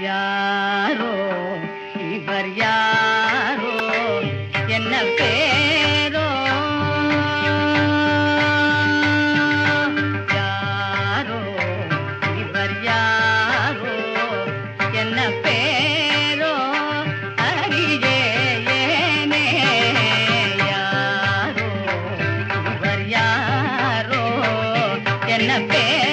யாரோ? இவர் யாரோ? என்ன பேரோ? யாரோ? இவர் யாரோ? என்ன பேரோ? அடியே ஏனே? யாரோ? இவர் யாரோ? என்ன பேர்